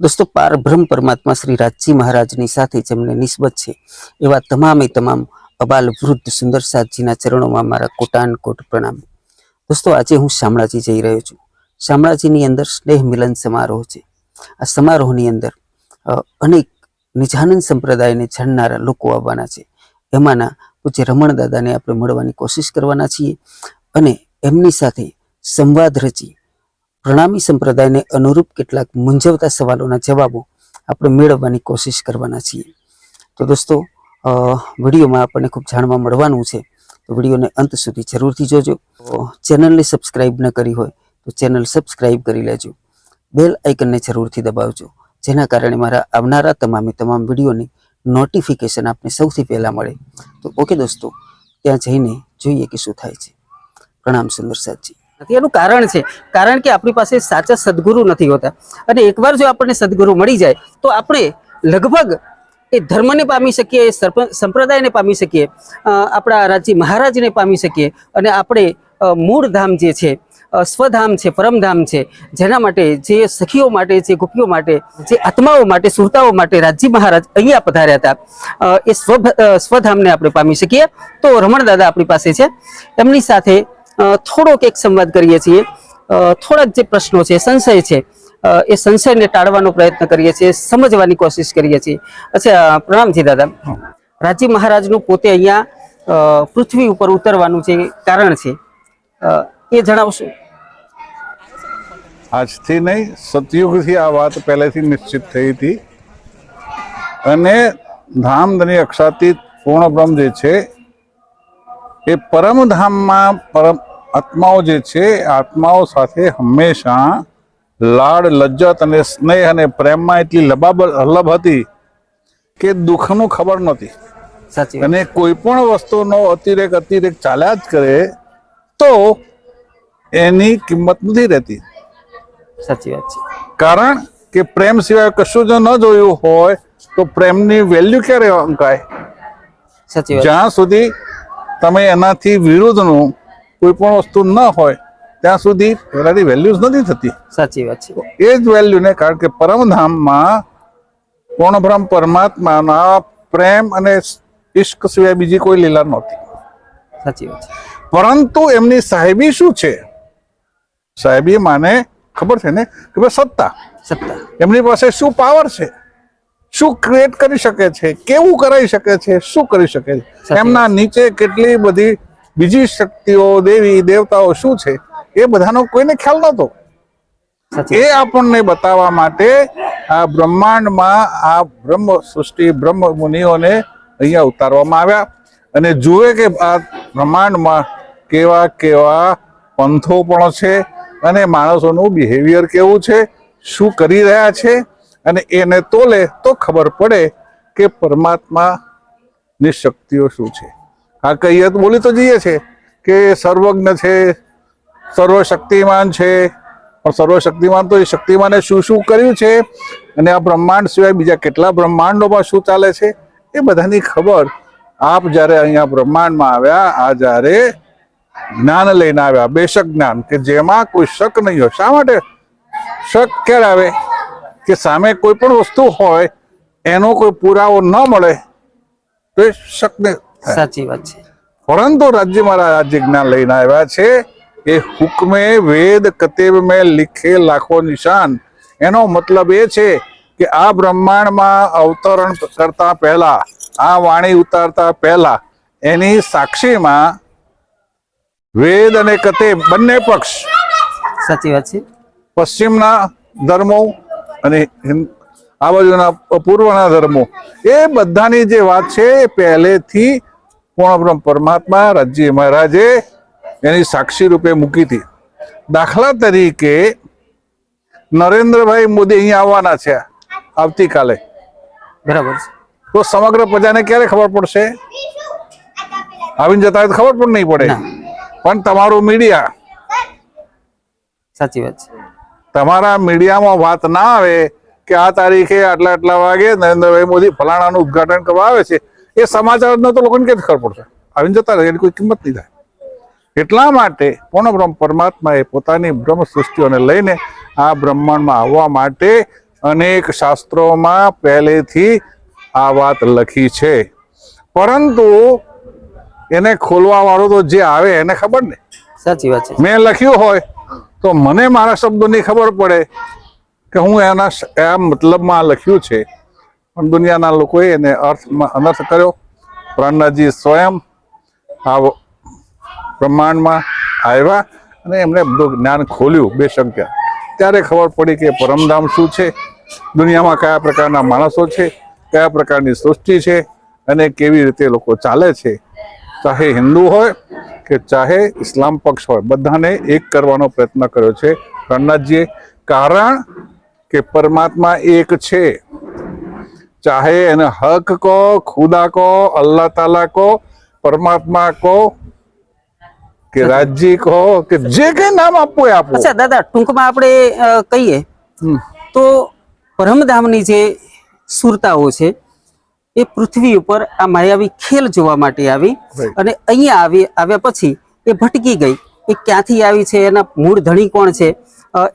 દોસ્તો પારબ્રહ્મ પરમાત્મા શ્રી રાજજી મહારાજની સાથે જેમને નિસ્બત છે. એવા તમામે તમામ અબાલ વૃદ્ધ સુંદર સુંદરસાદજીના ચરણોમાં મારા કોટાનકોટ પ્રણામ. દોસ્તો, આજે હું શામળાજી જઈ રહ્યો છું. શામળાજીની અંદર સ્નેહ મિલન સમારોહ છે. આ સમારોહની અંદર અનેક નિજાનંદ સંપ્રદાયને જાણનારા લોકો આવવાના છે. એમાંના પૂજ્ય રમણ દાદાને આપણે મળવાની કોશિશ કરવાના છીએ અને એમની સાથે સંવાદ રચી પ્રણામી સંપ્રદાયને અનુરૂપ કેટલાક મૂંઝવતા સવાલોના જવાબો આપણે મેળવવાની કોશિશ કરવાના છીએ. તો દોસ્તો વિડીયોમાં આપણને ખૂબ જાણવા મળવાનું છે. તો વિડીયોને અંત સુધી જરૂરથી જોજો. ચેનલને સબસ્ક્રાઇબ ન કરી હોય તો ચેનલ સબસ્ક્રાઇબ કરી લેજો. બેલ આઇકનને જરૂરથી દબાવજો, જેના કારણે મારા આવનારા તમામે તમામ વિડીયોની નોટિફિકેશન આપને સૌથી પહેલાં મળે. તો ઓકે દોસ્તો, ત્યાં જઈને જોઈએ કે શું થાય છે. પ્રણામ સુંદર સાહેબજી નથી. એનું કારણ છે. કારણ કે આપણી પાસે સાચા સદગુરુ નથી હોતા. અને એકવાર જો આપણને સદગુરુ મળી જાય, તો આપણે લગભગ એ ધર્મને પામી શકીએ સંપ્રદાયને પામી શકીએ આપણા રાજ્ય મહારાજને પામી શકીએ, અને આપણે મૂળ ધામ જે છે સ્વધામ છે, પરમધામ છે, જેના માટે જે સખીઓ માટે, જે ગોપીઓ માટે, જે આત્માઓ માટે, સુરતાઓ માટે રાજજી મહારાજ અહીંયા પધાર્યા હતા એ સ્વ સ્વધામને આપણે પામી શકીએ. તો રમણ દાદા આપણી પાસે છે. એમની સાથે થોડોક એક સંવાદ કરીએ છીએ. થોડાક જે પ્રશ્નો છે સંશય છે એ સંશયને ટાળવાનો પ્રયત્ન કરીએ છીએ સમજવાની કોશિશ કરીએ છીએ. અચ્છા પ્રણામજી દાદા રાજી મહારાજનું પોતે અહીંયા પૃથ્વી ઉપર ઉતરવાનું જે કારણ છે એ જણાવશો? આજથી નહીં સતયુગથી આ વાત પહેલેથી નિશ્ચિત થઈ હતી. અને ધામધની અક્ષાતીત પૂર્ણ બ્રહ્મ જે છે એ પરમધામમાં પરમ આત્માઓ જે છે આત્માઓ સાથે હંમેશા લાડ લજ્જત અને સ્નેહ અને પ્રેમમાં એટલી લબાબ લબ હતી કે દુઃખનું ખબર નહોતી. અને કોઈ પણ વસ્તુનો અતિરેક અતિરેક ચાલ્યા જ કરે તો એની કિંમત નથી રહેતી. સાચી વાત છે. કારણ કે પ્રેમ સિવાય કશું જો ન જોયું હોય તો પ્રેમની વેલ્યુ ક્યારે અંકાય? જ્યાં સુધી તમે એનાથી વિરુદ્ધનું કોઈ પણ વસ્તુ ન હોય ત્યાં સુધી એનાથી વેલ્યુઝ નથી થતી. સાચી વાત છે. એ જ વેલ્યુને કારણ કે પરમધામમાં પૂર્ણબ્રહ્મ પરમાત્માના પ્રેમ અને ઇશ્ક સિવાય બીજી કોઈ લીલા નહોતી. સાચી વાત પરંતુ એમની સાહેબી શું છે? સાહેબી માને ખબર છે ને? કે ભાઈ સત્તા. સત્તા. એમની પાસે શું પાવર છે? શું ક્રિએટ કરી શકે છે? કેવું કરાઈ શકે છે? શું કરી શકે છે? એમના નીચે કેટલી બધી બીજી શક્તિઓ દેવી દેવતાઓ શું છે? એ બધાનો કોઈને ખ્યાલ નહોતો. એ આપણને બતાવવા માટે આ બ્રહ્માંડમાં આ બ્રહ્મ સૃષ્ટિ બ્રહ્મ મુનિઓને અહીંયા ઉતારવામાં આવ્યા. અને જુએ કે આ બ્રહ્માંડમાં કેવા કેવા પંથો પણ છે અને માણસોનું બિહેવિયર કેવું છે? શું કરી રહ્યા છે? અને એને તોલે તો ખબર પડે કે પરમાત્માની શક્તિઓ શું છે. આ કહીએ તો બોલી તો જઈએ છે કે સર્વજ્ઞ છે, સર્વશક્તિમાન છે, પણ સર્વશક્તિમાન તો એ શક્તિમાને શું શું કર્યું છે અને આ બ્રહ્માંડ સિવાય બીજા કેટલા બ્રહ્માંડોમાં શું ચાલે છે એ બધાની ખબર આપ જ્યારે અહીંયા બ્રહ્માંડમાં આવ્યા, આ જ્યારે જ્ઞાન લઈને આવ્યા, બેશક જ્ઞાન કે જેમાં કોઈ શક નહીં હોય. શા માટે? શક ક્યારે આવે? કે સામે કોઈ પણ વસ્તુ હોય એનો કોઈ પુરાવો ન મળે તો એ શક સાચી વાત છે. પરંતુ રાજ્ય મારા રાજ્ય જ્ઞાન લઈને આવ્યા છે એ હુકમે વેદ કતેબ મેં લીખે લાખો નિશાન. એનો મતલબ એ છે કે આ બ્રહ્માંડમાં અવતરણ કરતા પહેલા આ વાણી ઉતારતા પહેલા એની સાક્ષીમાં વેદ અને કતે બંને પક્ષ સાચી વાત છે. પશ્ચિમના ધર્મો અને આ બાજુના પૂર્વના ધર્મો એ બધાની જે વાત છે એ પહેલેથી પૂર્ણબ્રહ્મ પરમાત્મા રાજ્ય મહારાજે એની સાક્ષી રૂપે મૂકી હતી. દાખલા તરીકે નરેન્દ્રભાઈ મોદી અહીંયા આવવાના છે આવતીકાલે. બરાબર તો સમગ્ર પ્રજાને ક્યારે ખબર પડશે? આવીને જતા હોય તો ખબર પણ નહીં પડે. પણ તમારું મીડિયા સાચી વાત છે. તમારા મીડિયામાં વાત ના આવે કે આ તારીખે આટલા આટલા વાગે નરેન્દ્રભાઈ મોદી ફલાણાનું ઉદઘાટન કરવા આવે છે એ સમાચાર તો લોકોને ક્યાંથી ખબર પડશે? આવીને જતા રહે એની કોઈ કિંમત નહીં થાય. એટલા માટે પૂર્ણ બ્રહ્મ પરમાત્માએ પોતાની બ્રહ્મ સૃષ્ટિઓને લઈને આ બ્રહ્માંડમાં આવવા માટે અનેક શાસ્ત્રોમાં પહેલેથી આ વાત લખી છે. પરંતુ એને ખોલવા વાળો તો જે આવે એને ખબર ને? સાચી વાત છે. મેં લખ્યું હોય તો મને મારા શબ્દોની ખબર પડે કે હું એના આ મતલબમાં લખ્યું છે. પણ દુનિયાના લોકોએ એને અર્થમાં અનર્થ કર્યો. પ્રાણનાથજી સ્વયં આ બ્રહ્માંડમાં આવ્યા અને એમણે બધું જ્ઞાન ખોલ્યું બે શક્ય ત્યારે ખબર પડી કે પરમધામ શું છે? દુનિયામાં કયા પ્રકારના માણસો છે? કયા પ્રકારની સૃષ્ટિ છે? અને કેવી રીતે લોકો ચાલે છે? ચાહે હિન્દુ હોય કે ચાહે ઇસ્લામ પક્ષ હોય બધાને એક કરવાનો પ્રયત્ન કર્યો છે. રણનાથજીએ કારણ કે પરમાત્મા એક છે. ચાહે એને હક કહો ખુદા કહો અલ્લાહ તાલા કહો પરમાત્મા કહો કે રાજ્ય કહો કે જે કઈ નામ આપવું એ આપવું અચ્છા દાદા ટૂંકમાં આપણે કહીએ. તો પરમધામની જે સુરતાઓ છે એ પૃથ્વી ઉપર આ માયાવી ખેલ જોવા માટે આવી અને અહીંયા આવી આવ્યા પછી એ ભટકી ગઈ. એ ક્યાંથી આવી છે? એના મૂળ ધણી કોણ છે?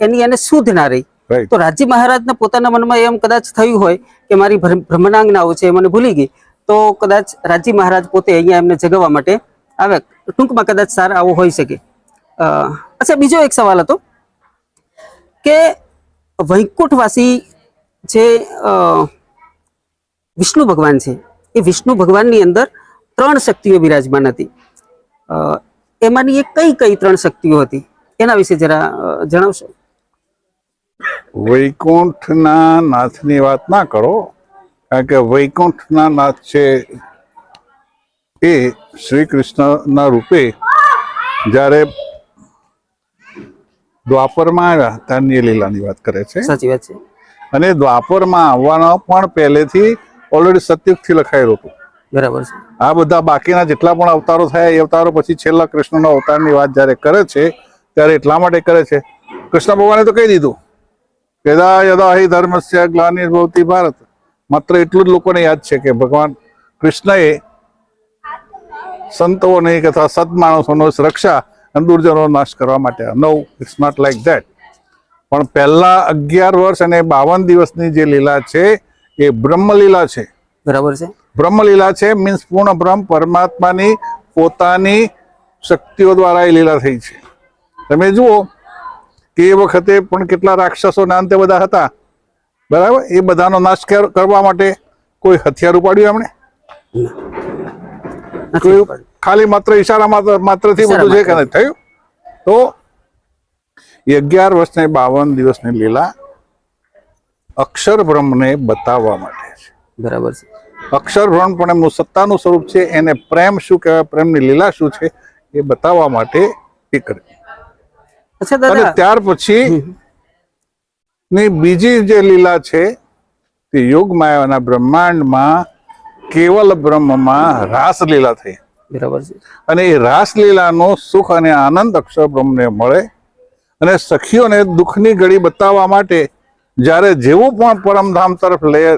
એની એને શુદ્ધ ના રહી. તો રાજી મહારાજના પોતાના મનમાં એમ કદાચ થયું હોય કે મારી ભ્રમણાંગનાઓ છે એ મને ભૂલી ગઈ. તો કદાચ રાજી મહારાજ પોતે અહીંયા એમને જગાવવા માટે આવ્યા. ટૂંકમાં કદાચ સાર આવો હોઈ શકે. અચ્છા બીજો એક સવાલ હતો કે વૈકુંઠવાસી જે અ, વિષ્ણુ ભગવાન છે. એ વિષ્ણુ ભગવાનની અંદર ત્રણ શક્તિઓ બિરાજમાન હતી. એમાંની એ કઈ કઈ ત્રણ શક્તિઓ હતી? એના વિશે જરા જણાવશો? વૈકુંઠના નાથની વાત ના કરો કારણ કે વૈકુંઠના નાથ છે એ શ્રી કૃષ્ણના રૂપે જ્યારે દ્વાપરમાં આવ્યા ત્યારની લીલાની વાત કરે છે. સાચી વાત છે. અને દ્વાપરમાં આવવાનો પણ પહેલેથી ઓલરેડી સતયુગથી લખાયેલું હતું. બરાબર છે. આ બધા બાકીના જેટલા પણ અવતારો થયા એ અવતારો પછી છેલ્લા કૃષ્ણના અવતારની વાત જ્યારે કરે છે ત્યારે એટલા માટે કરે છે. કૃષ્ણ ભગવાને તો કહી દીધું પેદા યદા હિ ધર્મસ્ય ગ્લાનિર્ભવતી ભારત. માત્ર એટલું જ લોકોને યાદ છે કે ભગવાન કૃષ્ણએ સંતોની તથા સદમાણસોનો રક્ષા અને દુર્જનો નાશ કરવા માટે no it's not like that પણ પહેલા અગિયાર વર્ષ અને બાવન દિવસની જે લીલા છે એ બ્રહ્મલીલા છે. બરાબર છે. બ્રહ્મલીલા છે મીન્સ પૂર્ણ બ્રહ્મ પરમાત્માની પોતાની શક્તિઓ દ્વારા એ લીલા થઈ છે. તમે જુઓ કે એ વખતે પણ કેટલા રાક્ષસો નાંતે બધા હતા. બરાબર? એ બધાનો નાશ કરવા માટે કોઈ હથિયાર ઉપાડ્યું એમણે. ખાલી માત્ર ઈશારા માત્રથી બધું છે કે માત્ર. થયું? તો અગિયાર વર્ષને બાવન દિવસની લીલા અક્ષર બ્રહ્મને બતાવવા માટે છે. બરાબર છે. અક્ષર બ્રહ્મ પણ એમનું સત્તાનું સ્વરૂપ છે એને પ્રેમ શું કહેવાય પ્રેમની લીલા શું છે એ બતાવવા માટે એ કરે અને ત્યાર પછી ની બીજી જે લીલા છે તે યોગ માયાના બ્રહ્માંડમાં કેવલ બ્રહ્મમાં રાસલીલા થઈ. બરાબર છે. અને એ રાસલીલાનો સુખ અને આનંદ અક્ષર બ્રહ્મને મળે. અને સખીઓને દુઃખની ઘડી બતાવવા માટે જ્યારે જેવું પણ પરમધામ તરફ લઈ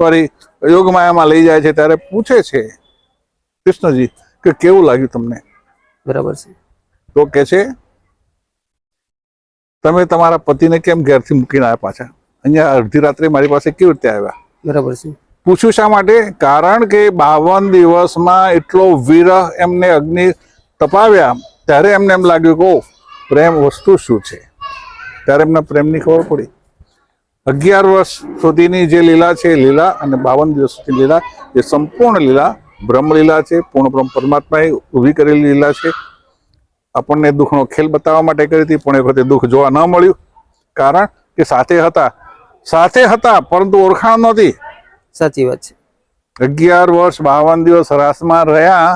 સોરી યોગમાયામાં લઈ જાય છે ત્યારે પૂછે છે કૃષ્ણજી કે કેવું લાગ્યું તમને? બરાબર છે. તો કે છે તમે તમારા પતિને કેમ ઘેરથી મૂકીને આવ્યા પાછા? અહીંયા અડધી રાત્રે મારી પાસે કેવી રીતે આવ્યા? બરાબર છે. પૂછ્યું શા માટે? કારણ કે બાવન દિવસમાં એટલો વિરહ એમને અગ્નિ તપાવ્યા ત્યારે એમને એમ લાગ્યું કે પ્રેમ વસ્તુ શું છે? ત્યારે એમને પ્રેમની ખબર પડી. અગિયાર વર્ષ સુધીની જે લીલા છે લીલા અને બાવન દિવસ સુધી લીલા એ સંપૂર્ણ લીલા બ્રહ્મલીલા છે પૂર્ણ બ્રહ્મ પરમાત્માએ ઊભી કરેલી લીલા છે. આપણને દુઃખનો ખેલ બતાવવા માટે કરી હતી પણ એ વખતે દુઃખ જોવા ન મળ્યું. કારણ કે સાથે હતા. સાથે હતા પરંતુ ઓળખાણ નહોતી. સાચી વાત છે. અગિયાર વર્ષ બાવન દિવસ રાસમાં રહ્યા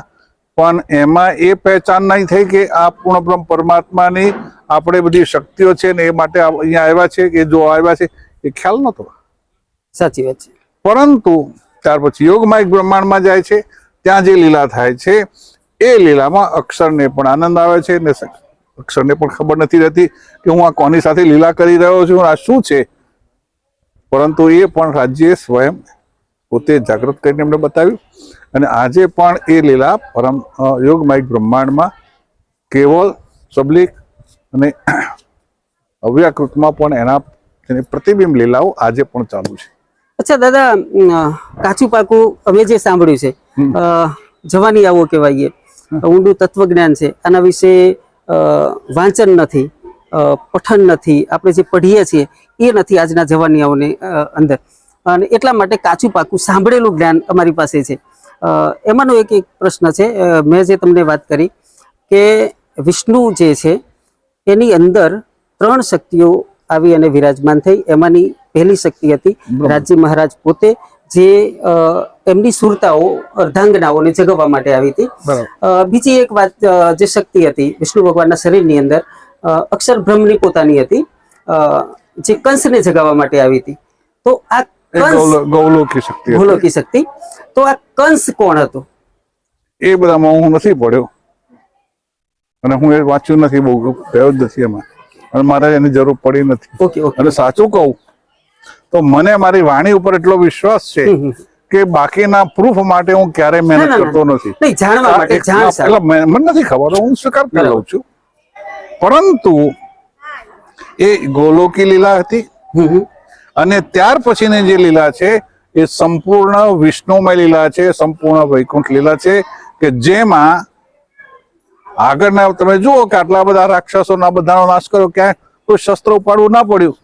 પણ એમાં એ પહેચાન નહીં થઈ કે આ પૂર્ણ બ્રહ્મ પરમાત્માની આપણે બધી શક્તિઓ છે ને એ માટે અહીંયા આવ્યા છે કે જો આવ્યા છે એ ખ્યાલ નહોતો. સાચી વાત છે. પરંતુ ત્યાર પછી યોગમાં એક બ્રહ્માંડમાં જાય છે ત્યાં જે લીલા થાય છે એ લીલામાં અક્ષરને પણ આનંદ આવે છે. ને અક્ષરને પણ ખબર નથી રહેતી કે હું આ કોની સાથે લીલા કરી રહ્યો છું આ શું છે? પરંતુ એ પણ રાજ્યે સ્વયં પોતે જાગૃત કરીને એમને બતાવ્યું. અને આજે પણ એ લીલા પરમ યોગમાયિક બ્રહ્માંડમાં કેવળ સબલિક અને અવ્યાકૃતમાં પણ એના તેની પ્રતિબિંબ લીલાઓ આજે પણ ચાલુ છે. અચ્છા દાદા કાચું પાકું અમે જે સાંભળ્યું છે જવાની આવો કહેવાય ઊંડું તત્વજ્ઞાન છે આના વિશે વાંચન નથી પઠન નથી આપણે જે પઢીએ છીએ એ નથી આજના જવાનીઓની અંદર. અને એટલા માટે કાચું પાકું સાંભળેલું જ્ઞાન અમારી પાસે છે. એમાંનો એક એક પ્રશ્ન છે મેં જે તમને વાત કરી કે વિષ્ણુ જે છે એની અંદર ત્રણ શક્તિઓ આવી અને વિરાજમાન થઈ. એમાંની પહેલી શક્તિ હતી રાજી મહારાજ પોતે જે એમની સુરતાઓ અર્ધાંગનાઓને જગવવા માટે આવી હતી. બીજી એક વાત જે શક્તિ હતી વિષ્ણુ ભગવાનના શરીરની અંદર અક્ષર બ્રહ્મની પોતાની હતી. જે કંસને જગાવવા માટે આવી હતી. તો આ ગૌલોકી શક્તિ ગૌલોકી શક્તિ. તો આ કંસ કોણ હતો? એ બધામાં હું નથી પડ્યો અને હું એ વાંચ્યું નથી બહુ ગયો જ નથી એમાં. અને મારે એની જરૂર પડી નથી અને સાચું કહું તો મને મારી વાણી ઉપર એટલો વિશ્વાસ છે. કે બાકીના પ્રૂફ માટે હું ક્યારે મહેનત કરતો નથી. એટલે મને નથી ખબર હું સ્વીકાર કરી લઉં છું પરંતુ એ ગોલોકી લીલા હતી. અને ત્યાર પછીની જે લીલા છે એ સંપૂર્ણ વિષ્ણુમય લીલા છે સંપૂર્ણ વૈકુંઠ લીલા છે કે જેમાં આગળના તમે જુઓ કે આટલા બધા રાક્ષસોના બધાનો નાશ કર્યો ક્યાંય કોઈ શસ્ત્ર ઉપાડવું ના પડ્યું.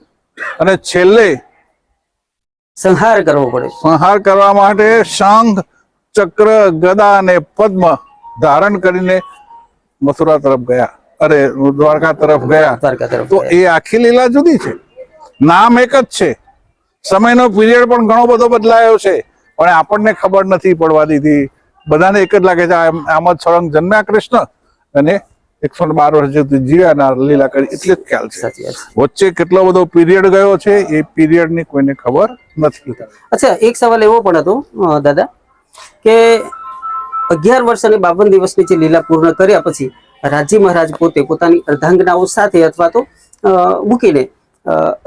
અને છેલ્લે સંહાર કરવો પડે સંહાર કરવા માટે શંખ ચક્ર ગદા અને પદ્મ ધારણ કરીને મથુરા તરફ ગયા અરે દ્વારકા તરફ ગયા. દ્વારકા તરફ તો એ આખી લીલા જુદી છે. નામ એક જ છે. સમયનો પીરિયડ પણ ઘણો બધો બદલાયો છે. પણ આપણને ખબર નથી પડવા દીધી. બધાને એક જ લાગે છે આમ આમ જ સળંગ જન્મ્યા કૃષ્ણ. અને એકસો બાર વર્ષ સુધી જીવ્યા લીલા કરી એટલે જ ખ્યાલ છે. વચ્ચે કેટલો બધો પીરિયડ ગયો છે એ પીરિયડની કોઈને ખબર નથી. અચ્છા એક સવાલ એવો પણ હતો દાદા કે અગિયાર વર્ષ અને બાવન દિવસની જે લીલા પૂર્ણ કર્યા પછી રાજી મહારાજ પોતે પોતાની અર્ધાંગનાઓ સાથે અથવા તો મૂકીને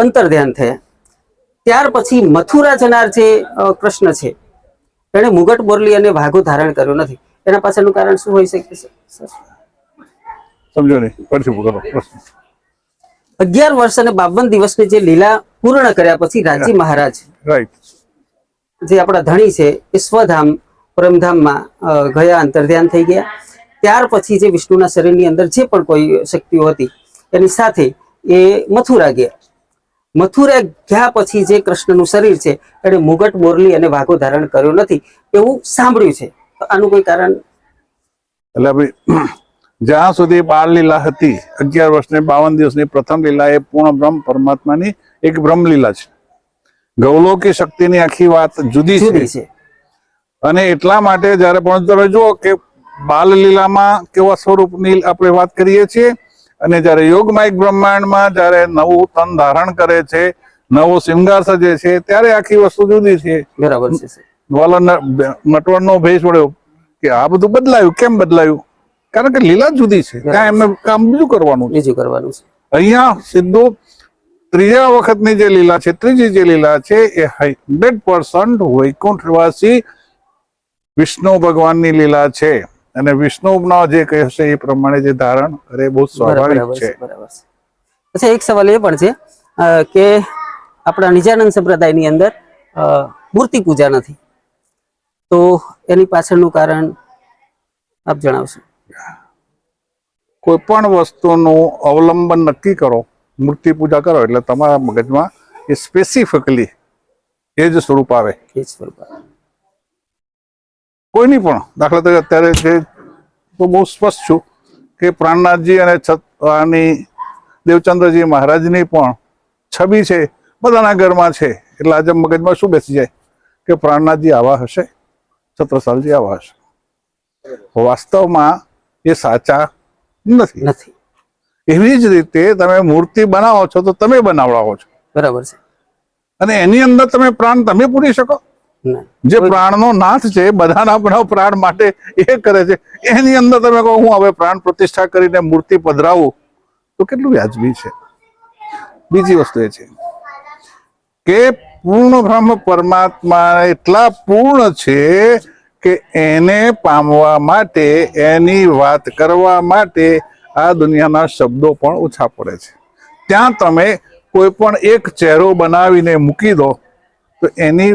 અંતર ધ્યાન થયા. ત્યાર પછી મથુરા જનાર જે કૃષ્ણ છે એણે મુગટ બોરલી અને વાઘો ધારણ કર્યો નથી. એના પાછળનું કારણ શું હોઈ શકે છે? સમજો નહીં ફરીથી કરો અગિયાર વર્ષ અને બાવન દિવસની જે લીલા પૂર્ણ કર્યા પછી રાજી મહારાજ. રાઈટ જે આપણા ધણી છે એ સ્વધામ પરમધામમાં ગયા અંતર્ધ્યાન થઈ ગયા. ત્યાર પછી જે વિષ્ણુના શરીરની અંદર જે પણ કોઈ શક્તિઓ હતી એની સાથે એ મથુરા ગયા. મથુરા ગયા પછી જે કૃષ્ણનું શરીર છે એને મુગટ મોરલી અને વાઘો ધારણ કર્યો નથી. એવું સાંભળ્યું છે. આનું કોઈ કારણ? એટલે જ્યાં સુધી બાળ લીલા હતી અગિયાર વર્ષની બાવન દિવસની પ્રથમ લીલા એ પૂર્ણ બ્રહ્મ પરમાત્માની એક બ્રહ્મ લીલા છે. ગૌલોકી શક્તિની આખી વાત જુદી છે. અને એટલા માટે જ્યારે પણ તમે જુઓ કે બાલ લીલામાં કેવા સ્વરૂપની આપણે વાત કરીએ છીએ અને જ્યારે યોગમાયિક બ્રહ્માંડમાં જ્યારે નવું તન ધારણ કરે છે નવો શિંગાર સજે છે ત્યારે આખી વસ્તુ જુદી છે. બરાબર છે નટવરનો ભેસ વળ્યો કે આ બધું બદલાયું કેમ બદલાયું? કારણ કે લીલા જુદી છે. ત્યાં એમને કામ બીજું કરવાનું બીજું કરવાનું છે. અહીંયા સિદ્ધુ ત્રીજા વખતની જે લીલા છે ત્રીજી જે લીલા છે એ હંડ્રેડ પર્સન્ટ વૈકુંઠવાસી વિષ્ણુ ભગવાનની લીલા છે. અને વિષ્ણુનો જે કહેશે એ પ્રમાણે જે ધારણ કરે બહુ સ્વાભાવિક છે છે. બરાબર છે. અચ્છા એક સવાલ એ પણ છે કે આપણા નિજાનંદ સંપ્રદાયની અંદર મૂર્તિ પૂજા નથી. તો એની પાછળનું કારણ આપ જણાવશો. કોઈ પણ વસ્તુનું અવલંબન નક્કી કરો મૂર્તિ પૂજા કરો એટલે તમારા મગજમાં એ સ્પેસિફિકલી એ જ સ્વરૂપ આવે. એ જ સ્વરૂપ આવે. કોઈની પણ દાખલા તરીકે અત્યારે જે તો બહુ સ્પષ્ટ છું કે પ્રાણનાથજી અને છત્રાની દેવચંદ્રજી મહારાજની પણ છબી છે બધાના ઘરમાં છે એટલે આજે મગજમાં શું બેસી જાય? કે પ્રાણનાથજી આવા હશે છત્રસાલજી આવા હશે. વાસ્તવમાં એ સાચા નથી. નથી. એવી જ રીતે તમે મૂર્તિ બનાવો છો તો તમે બનાવડાવો છો. બરાબર છે. અને એની અંદર તમે પ્રાણ તમે પૂરી શકો. જે પ્રાણનો નાથ છે બધાના બધા પ્રાણ માટે એ કરે છે. એની અંદર તમે કહો હું હવે પ્રાણ પ્રતિષ્ઠા કરીને મૂર્તિ પધરાવું. તો કેટલું વ્યાજબી છે. બીજી વસ્તુ એ છે કે પૂર્ણ બ્રહ્મ પરમાત્મા એટલા પૂર્ણ છે કે એને પામવા માટે એની વાત કરવા માટે આ દુનિયાના શબ્દો પણ ઓછા પડે છે. ત્યાં તમે કોઈ પણ એક ચહેરો બનાવીને મૂકી દો તો એની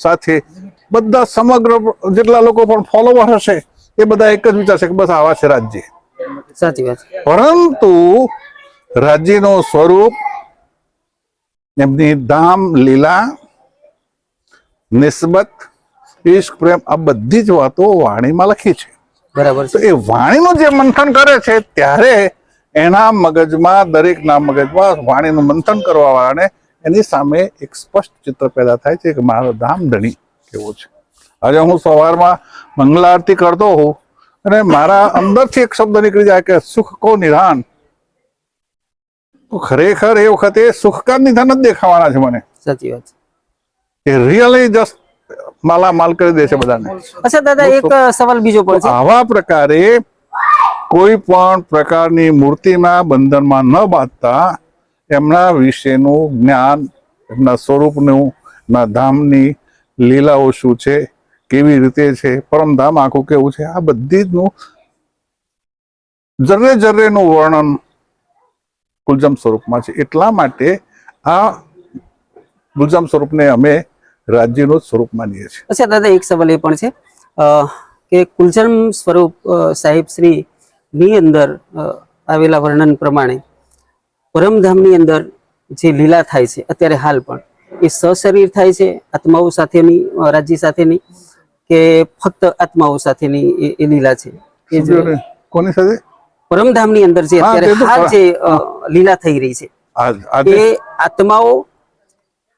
સાથે બધા સમગ્ર જેટલા લોકો પણ ફોલોવર હશે એ બધા એક જ વિચારશે કે બસ આવા છે રાજ્ય. સાચી વાત. પરંતુ રાજ્યનો સ્વરૂપ એમની ધામ લીલા નિસ્બત ઈશ્ક પ્રેમ આ બધી જ વાતો વાણીમાં લખી છે. બરાબર તો એ વાણીનું જે મંથન કરે છે ત્યારે એના મગજમાં દરેકના મગજમાં વાણીનું મંથન કરવા વાળાને એની સામે એક સ્પષ્ટ ચિત્ર પેદા થાય છે કે મારો ધામ ધણી કેવો છે. આજે હું સવારમાં મંગલા આરતી કરતો હોઉં અને મારા અંદરથી એક શબ્દ નીકળી જાય કે સુખ કો નિધાન. તો ખરેખર એ વખતે સુખકાર નિધાન જ દેખાવાના છે મને. સાચી વાત એ રિયલી જસ્ટ માલામાલ કરી દે છે બધાને. અચ્છા દાદા એક સવાલ બીજો પણ છે. આવા પ્રકારે કોઈ પણ પ્રકારની મૂર્તિમાં બંધનમાં ન બાંધતા એમના વિશેનું જ્ઞાન એમના સ્વરૂપનું એમના ધામની લીલાઓ શું છે કેવી રીતે છે પરમધામ આખું કેવું છે આ બધી જનું જર્રે જર્રેનું વર્ણન ગુલજામ સ્વરૂપમાં છે. એટલા માટે આ ગુલજમ સ્વરૂપને અમે રાજ્યનું જ સ્વરૂપ માનીએ છીએ. અચ્છા દાદા એક સવાલ એ પણ છે. કે કુલજમ સ્વરૂપ સાહેબ શ્રી ની અંદર આવેલા વર્ણન પ્રમાણે પરમધામની અંદર જે લીલા થાય છે અત્યારે હાલ પણ એ સશરીર થાય છે આત્માઓ સાથેની રાજ્ય સાથેની કે ફક્ત આત્માઓ સાથેની એ- લીલા છે? કોની સાથે? પરમધામની અંદર જે અત્યારે હાલ જે લીલા થઈ રહી છે. એ આત્માઓ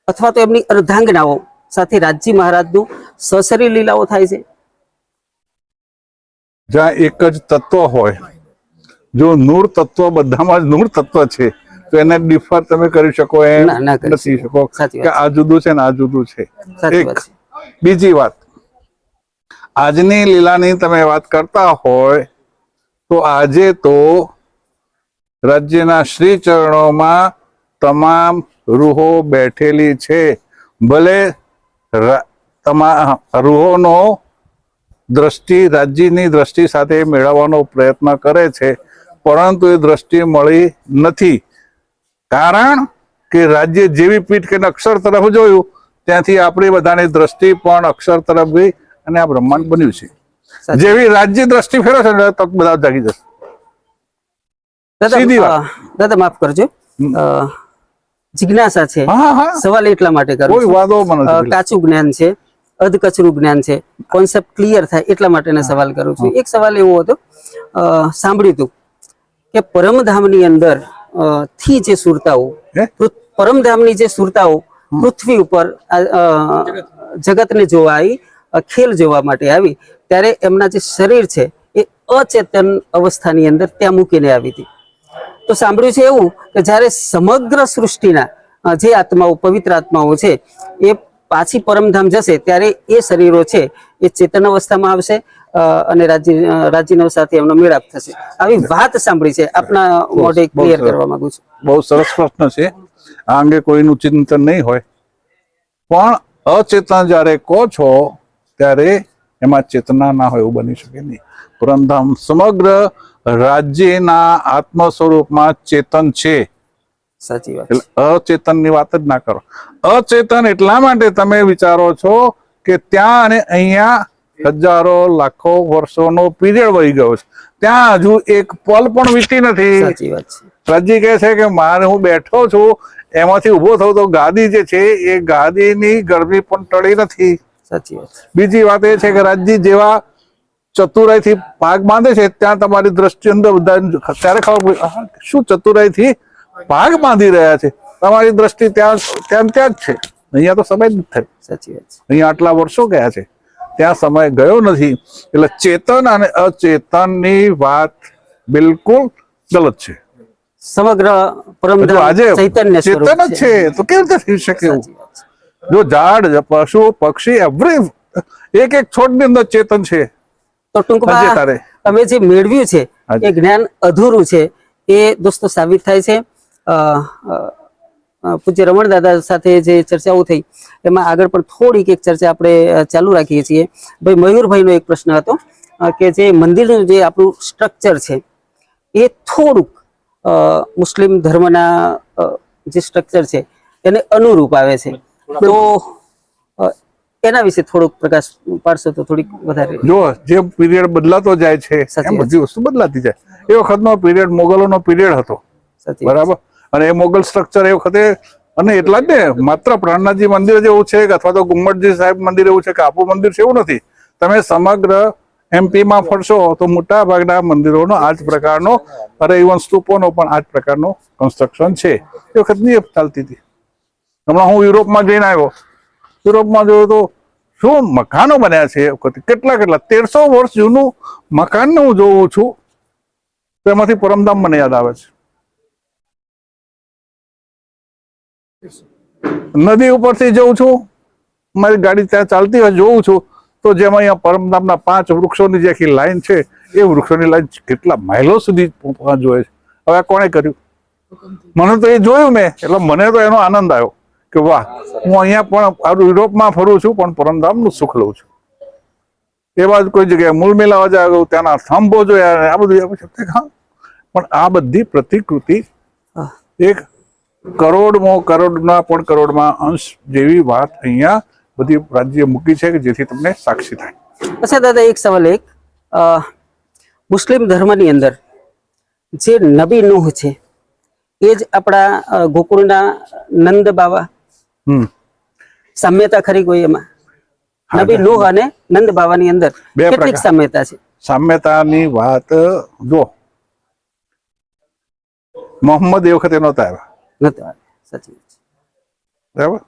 અથવા તો એમની અર્ધાંગનાઓ સાથે રાજજી મહારાજનું સશરી લીલાઓ થાય છે. જ્યાં એક જ તત્વ હોય જો નૂર તત્વ બધામાં જ નૂર તત્વ છે તો એને ડિફર તમે કરી શકો એમ નથી શકો. કે આ જુદું છે ને આ જુદું છે. એક બીજી વાત આજની લીલાની તમે વાત કરતા હોય તો આજે તો રાજ્યના શ્રી ચરણોમાં તમામ રૂહો બેઠેલી છે. ભલે તમા રૂહોનો દ્રષ્ટિ રાજ્યની દ્રષ્ટિ સાથે મેળવવાનો પ્રયત્ન કરે છે પરંતુ એ દ્રષ્ટિ મળી નથી. કારણ કે રાજ્ય જેવી પીઠ કે અક્ષર તરફ જોયું ત્યાંથી આપણી બધાની દ્રષ્ટિ પણ અક્ષર તરફ ગઈ અને આ બ્રહ્માંડ બન્યું છે. જેવી રાજ્ય દ્રષ્ટિ ફેરો છે તો બધા જાગી જશે. સીધી વાત. દાદા માફ કરજો. જિજ્ઞાસા છે. સવાલ એટલા માટે કરું. કાચું જ્ઞાન છે અધકચરું જ્ઞાન છે કોન્સેપ્ટ ક્લિયર થાય એટલા માટેના સવાલ કરું છું. એક સવાલ એવો હતો સાંભળ્યું હતું કે પરમધામની અંદરથી જે સુરતાઓ પરમધામની જે સુરતાઓ પૃથ્વી ઉપર જગતને જોવા આવી ખેલ જોવા માટે આવી ત્યારે એમના જે શરીર છે એ અચેતન અવસ્થાની અંદર ત્યાં મૂકીને આવી હતી. તો સાંભળ્યું છે એવું કે જ્યારે સમગ્ર સૃષ્ટિના જે આત્માઓ પવિત્ર આત્માઓ છે એ પાછી પરમધામ જશે ત્યારે એ શરીરો છે એ ચેતન અવસ્થામાં આવશે અને રાજ્ય અ, સાથે એમનો મેળાપ થશે. આવી વાત સાંભળી છે. આપના મોઢે ક્લિયર કરવા માંગુ છું. બહુ સરસ પ્રશ્ન છે. આ અંગે કોઈનું ચિંતન નહીં હોય. પણ અચેતન જ્યારે કહો છો ત્યારે એમાં ચેતના ના હોય એવું બની શકે નહીં. પરમધામ સમગ્ર રાજ્યના આત્મ સ્વરૂપમાં ચેતન છે. સાચી વાત અચેતનની વાત જ ના કરો. અચેતન એટલા માટે તમે વિચારો છો કે ત્યાં અને અહીંયા હજારો લાખો વર્ષોનો પીરિયડ વહી ગયો છે. ત્યાં હજુ એક પલ પણ વીતી નથી. સાચી વાત છે. રાજી કહે છે કે મારે હું બેઠો છું એમાંથી ઊભો થવું તો ગાદી જે છે એ ગાદીની ગરમી પણ ટળી નથી. સાચી વાત બીજી વાત એ છે કે રાજજી જેવા ચતુરાઈથી પાક બાંધે છે ત્યાં તમારી દ્રષ્ટિ અંદર બધા ત્યારે ખબર પડી, શું ચતુરાઈથી પાક બાંધી રહ્યા છે? તમારી દ્રષ્ટિ ત્યાં ત્યાં ત્યાં જ છે. અહીંયા તો સમય જ થયો. સાચી વાત અહીંયા આટલા વર્ષો ગયા છે. ત્યાં સમય ગયો નથી. એટલે ચેતન અને અચેતનની વાત બિલકુલ ગલત છે. સમગ્ર જો પરમધામ આજે ચેતન જ છે. તો કેવી રીતે થઈ શકે જો ઝાડ પશુ પક્ષી એવરી એક એક છોડની અંદર ચેતન છે. તો ટૂંકમાં તમે જે મેળવ્યું છે એ જ્ઞાન અધૂરું છે. એ દોસ્તો સાબિત થાય છે. પૂજ્ય રમણ દાદા સાથે જે ચર્ચાઓ થઈ એમાં આગળ પણ થોડીક એક ચર્ચા આપણે ચાલુ રાખીએ છીએ. ભાઈ મયુરભાઈનો એક પ્રશ્ન હતો કે જે મંદિરનું જે આપણું સ્ટ્રક્ચર છે એ થોડુંક અ, મુસ્લિમ ધર્મના જે સ્ટ્રક્ચર છે એને અનુરૂપ આવે છે. તો એના વિશે થોડોક પ્રકાશ પાડશો તો થોડીક વધારે જો જે પીરિયડ બદલાતો જાય છે એમ બધી વસ્તુ બદલાતી જાય. એ વખતનો પીરિયડ મોગલોનો પીરિયડ હતો. બરાબર? અને એ મોગલ સ્ટ્રક્ચર એ વખતે અને એટલા જ ને માત્ર પ્રાણનાથજી મંદિર જેવું છે કે અથવા તો ગુમ્મટજી સાહેબ મંદિર એવું છે કે આપુ મંદિર છે એવું નથી. તમે સમગ્ર એમપી માં ફરશો તો મોટા ભાગના મંદિરોનો આ જ પ્રકારનો અરે ઇવન સ્તૂપોનો પણ આ જ પ્રકારનો કન્સ્ટ્રક્શન છે. એ વખતની ચાલતી હતી. હમણાં હું યુરોપમાં જઈને આવ્યો. યુરોપમાં જોયું તો શું મકાનો બન્યા છે? કેટલા કેટલા? તેરસો વર્ષ જૂનું મકાન હું જોઉં છું. તો એમાંથી પરમધામ મને યાદ આવે છે. નદી ઉપરથી જઉં છું. મારી ગાડી ત્યાં ચાલતી હોય જોઉં છું. તો જેમાં અહીંયા પરમધામના પાંચ વૃક્ષોની જે આખી લાઈન છે, એ વૃક્ષોની લાઈન કેટલા માઇલો સુધી જોઈએ છે. હવે કોણે કર્યું? મને તો એ જોયું મેં. એટલે મને તો એનો આનંદ આવ્યો. કે વાહ હું અહીંયા પણ યુરોપમાં ફરું છું પણ પરમધામનું સુખ લઉં છું. એવા જ કોઈ જગ્યાએ મૂળ મેળાવા જાવ ત્યાંના થંભો જોયા આ બધું. પછી હા. પણ આ બધી પ્રતિકૃતિ એક કરોડમાં કરોડના પણ કરોડમાં અંશ જેવી વાત અહીંયા બધી રાજ્ય મૂકી છે કે જેથી તમને સાક્ષી થાય. અચ્છા દાદા એક સવાલ એક. મુસ્લિમ ધર્મની અંદર જે નબી નૂહ છે એ જ આપણા ગોકુળના નંદ બાવા સામ્યતા ખરી કોઈ એમાં? નબી નૂહ અને નંદ બાવાની અંદર કેટલીક સામ્યતા છે? સામ્યતાની વાત જો મોહમ્મદ એ વખતે નહોતા આવ્યા. નહોતા. સાચી બરાબર?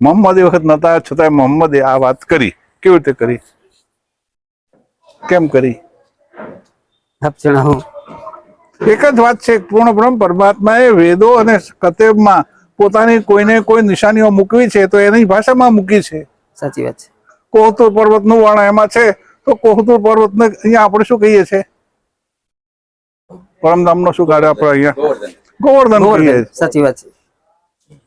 મોહમ્મદ એ વખત નતા છતાં મોહમ્મદે આ વાત કરી. કેવી રીતે કરી? કેમ કરી? આપ જણાવો. એક જ વાત છે પૂર્ણ બ્રહ્મ પરમાત્માએ વેદો અને કતેબમાં પોતાની કોઈને કોઈ નિશાનીઓ મૂકવી છે તો એની ભાષામાં મૂકી છે. સાચી વાત છે. કોહતુર પર્વતનું વર્ણ એમાં છે તો કોહતુર પર્વતને અહીંયા આપણે શું કહીએ છીએ? પરમધામનો શું કાઢે આપણે અહીંયા? ગોવર્ધન કહીએ સાચી વાત છે.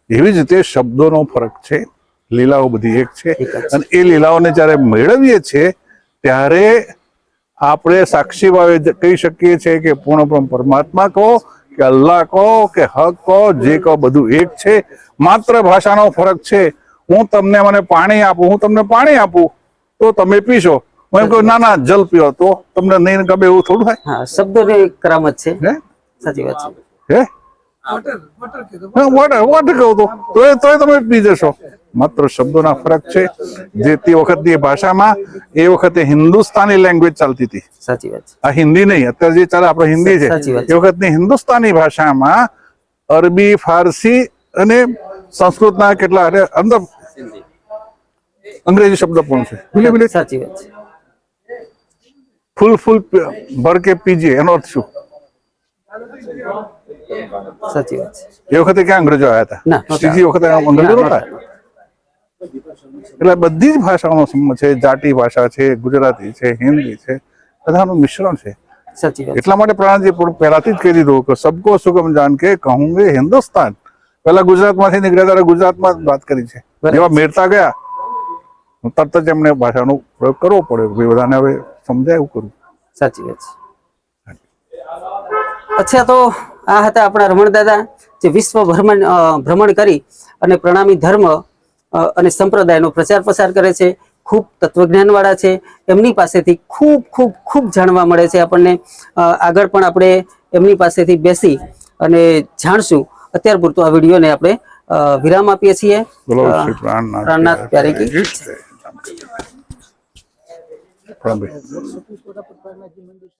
એવી જ રીતે શબ્દોનો ફરક છે લીલાઓ બધી એક છે. અને એ લીલાઓને જ્યારે મેળવીએ છીએ ત્યારે આપણે સાક્ષી ભાવે કહી શકીએ છીએ કે પૂર્ણ પરમાત્મા કહો કે અલ્લાહ કહો કે હક કહો જે કહો બધું એક છે. માત્ર ભાષાનો ફરક છે. હું તમને મને પાણી આપું હું તમને પાણી આપું તો તમે પીશો. હું એમ કહું ના ના જલ પીઓ તો. તમને નહીં ગમે એવું થોડું થાય? શબ્દો કરામત છે. હે? સાચી વાત છે. હા, વોટર વોટર કહું તો. તોય તોય તમે પી જશો. માત્ર શબ્દોના ફરક છે. જે તે વખતની ભાષામાં એ વખતે હિન્દુસ્તાની લેંગ્વેજ ચાલતી હતી. સાચી વાત આ હિન્દી નહીં અત્યારે જે ચાલે આપણે હિન્દી છે. એ વખતની હિન્દુસ્તાની ભાષામાં અરબી ફારસી અને સંસ્કૃતના કેટલા અરે અંદર અંગ્રેજી શબ્દ પણ છે. ભૂલી ભૂલી. સાચી વાત છે. ફૂલ ફૂલ ભર કે પીજીએ એનો અર્થ શું? સાચી વાત છે. એ વખતે ક્યાં અંગ્રેજો આવ્યા હતા? ના, ત્રીજી વખતે અંગ્રેજો હતા? એટલે બધી જ ભાષાઓનો છે જાટી ભાષા છે ગુજરાતી છે હિન્દી છે બધાનું મિશ્રણ છે. સાચી વાત એટલા માટે પ્રાણજી પહેલાથી જ કહી દીધું કે સબકો સુગમ જાન કે કહુંગે હિન્દુસ્તાન. પહેલા ગુજરાતમાંથી નીકળ્યા ત્યારે ગુજરાતમાં માં વાત કરી છે. જેવા મેળતા ગયા તરત જ એમને ભાષાનો પ્રયોગ કરવો પડ્યો ભાઈ બધાને હવે સમજાય એવું કરવું. સાચી વાત છે. અચ્છા તો આ હતા આપણા રમણ દાદા જે વિશ્વ ભ્રમણ ભ્રમણ કરી અને પ્રણામી ધર્મ અને સંપ્રદાયનો પ્રચાર પ્રસાર કરે છે. ખૂબ તત્વજ્ઞાન વાળા છે. એમની પાસેથી ખૂબ ખૂબ ખૂબ જાણવા મળે છે આપણને. આગળ પણ આપણે એમની પાસેથી બેસી અને જાણશું. અત્યાર પૂરતું આ વિડીયોને આપણે વિરામ આપીએ છીએ. પ્રાણનાથ પ્યારે કી.